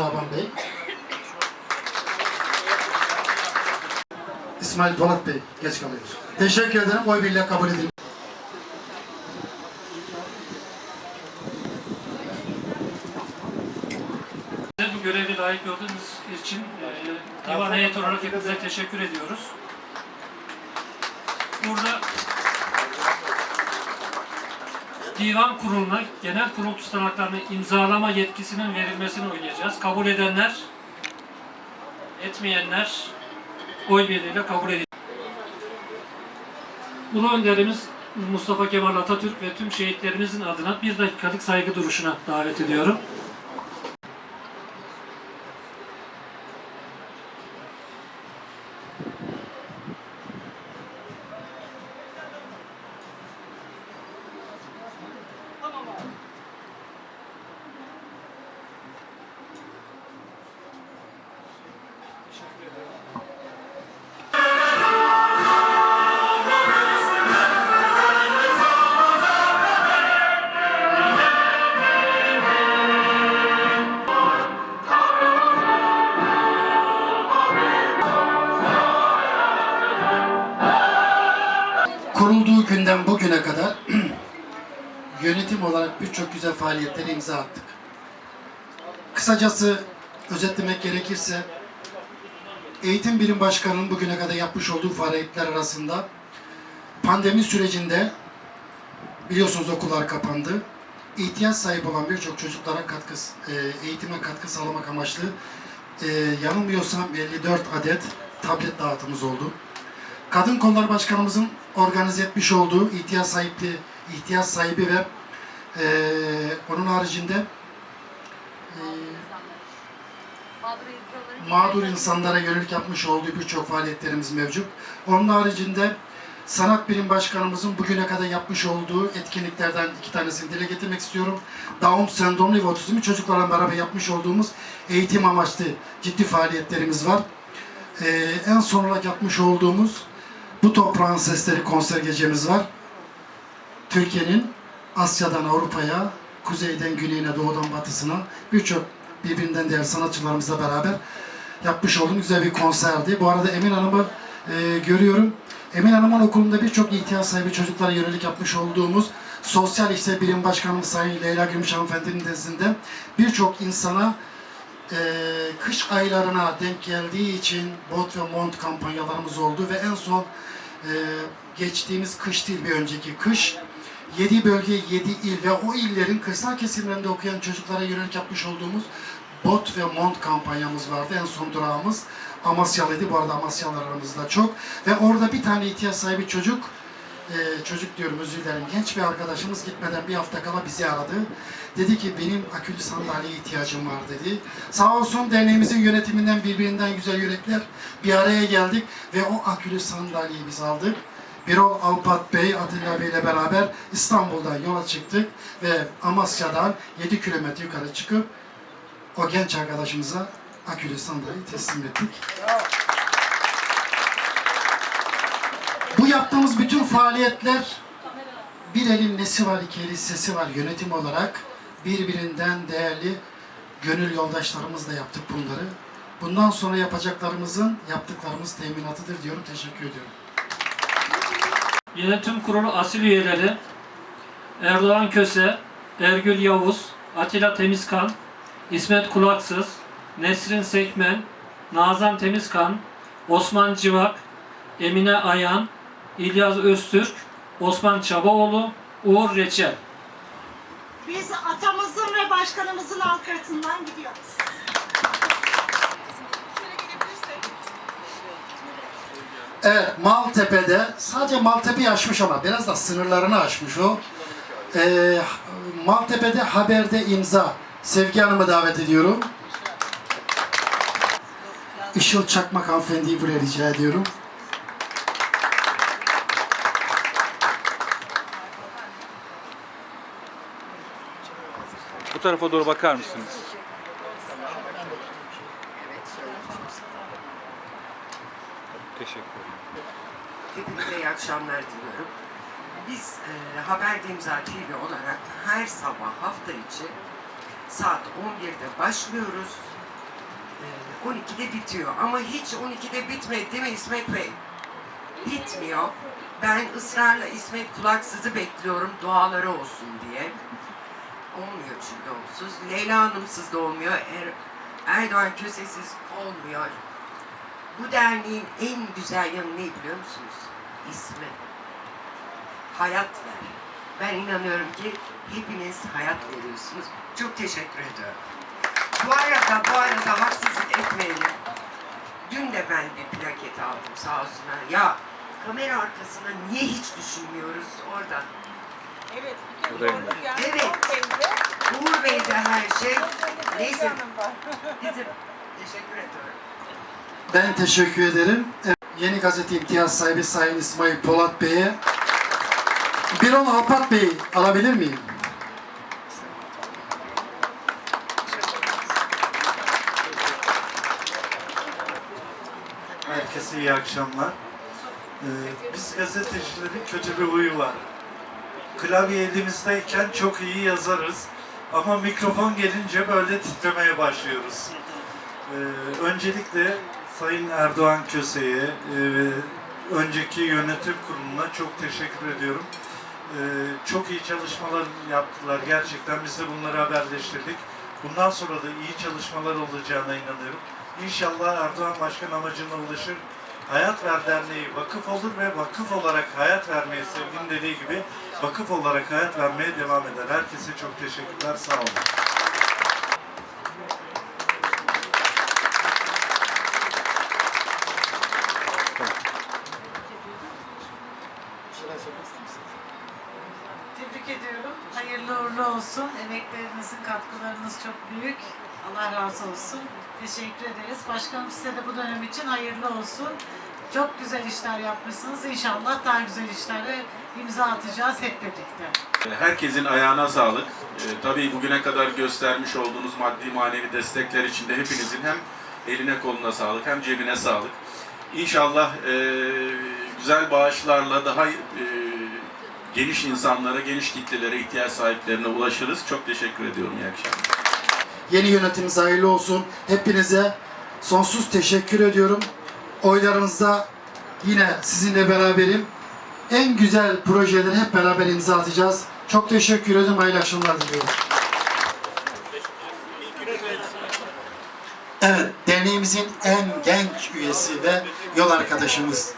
Şaban Bey. İsmail Polat Bey geç kalıyor. Teşekkür ederim. Oy birliğiyle kabul edildi. Bu görevi layık gördüğünüz için e, divan heyeti olarak hepinize teşekkür ediyoruz. Burada divan kuruluna genel kurul tutanaklarını imzalama yetkisinin verilmesini oynayacağız. Kabul edenler, etmeyenler oy birliğiyle kabul edildi. Ulu önderimiz Mustafa Kemal Atatürk ve tüm şehitlerimizin adına bir dakikalık saygı duruşuna davet ediyorum. Kurulduğu günden bugüne kadar yönetim olarak birçok güzel faaliyetlere imza attık. Kısacası özetlemek gerekirse Eğitim Bilim Başkanı'nın bugüne kadar yapmış olduğu faaliyetler arasında pandemi sürecinde biliyorsunuz okullar kapandı. İhtiyaç sahibi olan birçok çocuklara katkı, e, eğitime katkı sağlamak amaçlı e, yanılmıyorsam 54 adet tablet dağıtımız oldu. Kadın Kolları Başkanımızın organize etmiş olduğu ihtiyaç sahibi, ihtiyaç sahibi ve eee, onun haricinde mağdur insanlara yönelik yapmış olduğu birçok faaliyetlerimiz mevcut. Onun haricinde Sanat Bilim Başkanımızın bugüne kadar yapmış olduğu etkinliklerden iki tanesini dile getirmek istiyorum. Down sendromlu ve otizmli çocuklarla beraber yapmış olduğumuz eğitim amaçlı ciddi faaliyetlerimiz var. Ee, en son olarak yapmış olduğumuz Bu Toprağın Sesleri konser gecemiz var. Türkiye'nin Asya'dan Avrupa'ya, kuzeyden güneyine, doğudan batısına birçok birbirinden değerli sanatçılarımızla beraber yapmış olduğumuz güzel bir konserdi. Bu arada Emin Hanım'ı e, görüyorum. Emin Hanım'ın okulunda birçok ihtiyaç sahibi çocuklara yönelik yapmış olduğumuz Sosyal İşler Bilim Başkanımız Sayın Leyla Gümüş Hanımefendi'nin nezdinde birçok insana e, kış aylarına denk geldiği için bot ve mont kampanyalarımız oldu ve en son e, geçtiğimiz kış değil bir önceki kış 7 bölge, 7 il ve o illerin kırsal kesimlerinde okuyan çocuklara yönelik yapmış olduğumuz bot ve mont kampanyamız vardı. En son durağımız Amasyalıydı. Bu arada Amasyalılar aramızda çok. Ve orada bir tane ihtiyaç sahibi çocuk e, çocuk diyorum özür dilerim genç bir arkadaşımız gitmeden bir hafta kala bizi aradı. Dedi ki benim akülü sandalyeye ihtiyacım var dedi. Sağ olsun derneğimizin yönetiminden birbirinden güzel yürekler bir araya geldik ve o akülü sandalyeyi biz aldık. Birol Alpat Bey, Atilla Bey ile beraber İstanbul'dan yola çıktık ve Amasya'dan 7 kilometre yukarı çıkıp o genç arkadaşımıza akülü sandalyeyi teslim ettik. Bu yaptığımız bütün faaliyetler bir elin nesi var, iki elin sesi var yönetim olarak. Birbirinden değerli gönül yoldaşlarımızla yaptık bunları. Bundan sonra yapacaklarımızın yaptıklarımız teminatıdır diyorum. Teşekkür ediyorum. Yönetim Kurulu asil üyeleri Erdoğan Köse, Ergül Yavuz, Atilla Temizkan, İsmet Kulaksız, Nesrin Sekmen, Nazan Temizkan, Osman Civak, Emine Ayan, İlyas Öztürk, Osman Çabaoğlu, Uğur Reçel. Biz atamızın ve başkanımızın alkırtından gidiyoruz. Evet, Maltepe'de sadece Maltepe'yi aşmış ama biraz da sınırlarını aşmış o. Ee, Maltepe'de haberde imza. Sevgi Hanım'ı davet ediyorum. Işıl Çakmak hanımefendiyi buraya rica ediyorum. Bu tarafa doğru bakar mısınız? Teşekkür ederim. Hepinize iyi akşamlar diliyorum. Biz e, Haber İmza TV olarak her sabah hafta içi saat 11'de başlıyoruz. e, 12'de bitiyor. Ama hiç 12'de bitmedi değil mi İsmet Bey? Bitmiyor. Ben ısrarla İsmet Kulaksız'ı bekliyorum duaları olsun diye. Olmuyor çünkü onsuz. Leyla Hanımsız da olmuyor. Er, Erdoğan Kösesiz olmuyor. Bu derneğin en güzel yanı ne biliyor musunuz? İsmi. Hayat ver. Ben inanıyorum ki hepiniz hayat veriyorsunuz. Çok teşekkür ediyorum. Bu arada, bu arada haksızlık etmeyelim. Dün de ben bir plaket aldım sağ olsunlar. Ya kamera arkasına niye hiç düşünmüyoruz orada? Evet. Buradayım zorluk yani. Evet. Uğur Bey'de her şey. Neyse. Bizim teşekkür ediyorum. Ben teşekkür ederim. Yeni gazete imtiyaz sahibi Sayın İsmail Polat Bey'e Birol Apat Bey'i alabilir miyim? Herkese iyi akşamlar. Ee, biz gazetecilerin kötü bir huyu var. Klavye elimizdeyken çok iyi yazarız. Ama mikrofon gelince böyle titremeye başlıyoruz. Ee, öncelikle Sayın Erdoğan Köse'ye e, ve önceki yönetim kuruluna çok teşekkür ediyorum. Ee, çok iyi çalışmalar yaptılar gerçekten. Biz de bunları haberleştirdik. Bundan sonra da iyi çalışmalar olacağına inanıyorum. İnşallah Erdoğan Başkan amacına ulaşır. Hayat Ver Derneği vakıf olur ve vakıf olarak hayat vermeye sevginin dediği gibi vakıf olarak hayat vermeye devam eder. Herkese çok teşekkürler. Sağ olun. Tebrik ediyorum. Hayırlı uğurlu olsun. Emeklerinizin katkılarınız çok büyük. Allah razı olsun. Teşekkür ederiz. Başkanım size de bu dönem için hayırlı olsun. Çok güzel işler yapmışsınız. İnşallah daha güzel işlere imza atacağız hep birlikte. Herkesin ayağına sağlık. Ee, tabii bugüne kadar göstermiş olduğunuz maddi manevi destekler için de hepinizin hem eline koluna sağlık hem cebine sağlık. İnşallah e, güzel bağışlarla daha e, geniş insanlara, geniş kitlelere, ihtiyaç sahiplerine ulaşırız. Çok teşekkür ediyorum. İyi akşamlar. Yeni yönetimimiz hayırlı olsun. Hepinize sonsuz teşekkür ediyorum. Oylarınızda yine sizinle beraberim. En güzel projeleri hep beraber imza atacağız. Çok teşekkür ederim. Hayırlı akşamlar diliyorum. Evet, derneğimizin en genç üyesi ve yol arkadaşımız